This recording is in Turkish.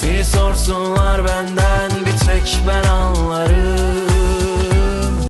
Seni sorsunlar benden